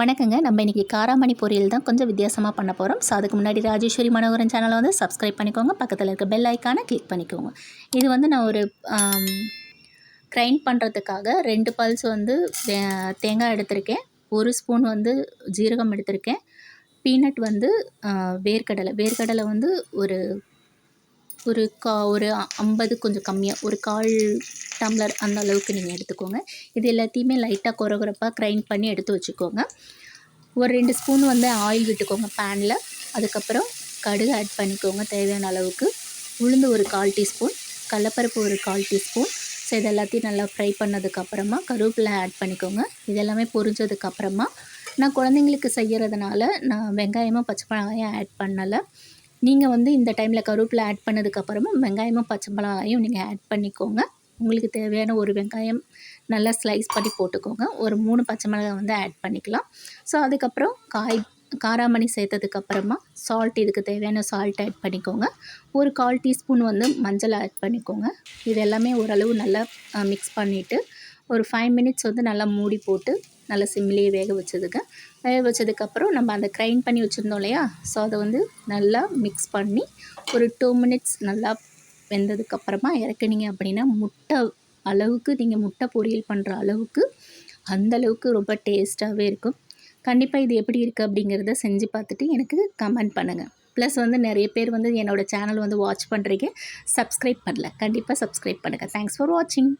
வணக்கங்க. நம்ம இன்றைக்கி காராமணி பொரியல் தான் கொஞ்சம் வித்தியாசமாக பண்ண போகிறோம் ஸோ அதுக்கு முன்னாடி ராஜேஸ்வரி மனோகரன் சேனலை வந்து சப்ஸ்கிரைப் பண்ணிக்கோங்க. பக்கத்தில் இருக்க பெல் ஐக்கானை கிளிக் பண்ணிக்கோங்க. இது வந்து நான் ஒரு கிரைண்ட் பண்ணுறதுக்காக ரெண்டு பல்ஸ் வந்து தேங்காய் எடுத்திருக்கேன். ஒரு ஸ்பூன் வந்து ஜீரகம் எடுத்திருக்கேன். பீனட் வந்து வேர்க்கடலை. வேர்க்கடலை வந்து ஒரு ஒரு கா ஒரு ஐம்பது கொஞ்சம் கம்மியாக ஒரு கால் டம்ளர் அந்த அளவுக்கு நீங்கள் எடுத்துக்கோங்க. இது எல்லாத்தையுமே லைட்டாக கொரகொரப்பாக கிரைண்ட் பண்ணி எடுத்து வச்சுக்கோங்க. ஒரு ரெண்டு ஸ்பூன் வந்து ஆயில் விட்டுக்கோங்க பேனில் அதுக்கப்புறம் கடுகு ஆட் பண்ணிக்கோங்க தேவையான அளவுக்கு. உளுந்து ஒரு கால் டீஸ்பூன் கடலப்பருப்பு ஒரு கால் டீஸ்பூன். ஸோ இது எல்லாத்தையும் நல்லா ஃப்ரை பண்ணதுக்கப்புறமா கருவேப்பிலை ஆட் பண்ணிக்கோங்க. இது எல்லாமே பொரிஞ்சதுக்கப்புறமா நான் குழந்தைங்களுக்கு செய்கிறதுனால நான் வெங்காயமும் பச்சை மிளகாயும் ஆட் பண்ணலை. நீங்கள் வந்து இந்த டைமில் கருவேப்பிலை ஆட் பண்ணதுக்கப்புறமா வெங்காயமும் பச்சை மிளகாயும் நீங்கள் ஆட் பண்ணிக்கோங்க. உங்களுக்கு தேவையான ஒரு வெங்காயம் நல்லா ஸ்லைஸ் பண்ணி போட்டுக்கோங்க. ஒரு மூணு பச்சை மிளகாய் வந்து ஆட் பண்ணிக்கலாம். ஸோ அதுக்கப்புறம் காய் காராமணி சேர்த்ததுக்கப்புறமா சால்ட் இதுக்கு தேவையான சால்ட் ஆட் பண்ணிக்கோங்க. ஒரு கால் டீஸ்பூன் வந்து மஞ்சள் ஆட் பண்ணிக்கோங்க. இது எல்லாமே ஓரளவு நல்லா மிக்ஸ் பண்ணிவிட்டு ஒரு ஃபைவ் மினிட்ஸ் வந்து நல்லா மூடி போட்டு நல்லா சிம்லேயே வேக வச்சதுக்கு வேக வச்சதுக்கப்புறம் நம்ம அந்த கிரைண்ட் பண்ணி வச்சுருந்தோம் இல்லையா? ஸோ அதை வந்து நல்லா மிக்ஸ் பண்ணி ஒரு டூ மினிட்ஸ் நல்லா வெந்ததுக்கப்புறமா இறக்குனீங்க அப்படின்னா முட்டை அளவுக்கு நீங்கள் முட்டை பொரியல் பண்ணுற அளவுக்கு அந்த அளவுக்கு ரொம்ப டேஸ்ட்டாகவே இருக்கும். கண்டிப்பாக இது எப்படி இருக்குது அப்படிங்கிறத செஞ்சு பார்த்துட்டு எனக்கு கமெண்ட் பண்ணுங்கள் ப்ளஸ் வந்து நிறைய பேர் வந்து என்னோடய சேனல் வந்து வாட்ச் பண்ணுறீங்க சப்ஸ்கிரைப் பண்ணல. கண்டிப்பாக சப்ஸ்கிரைப் பண்ணுங்கள் தேங்க்ஸ் ஃபார் வாட்சிங்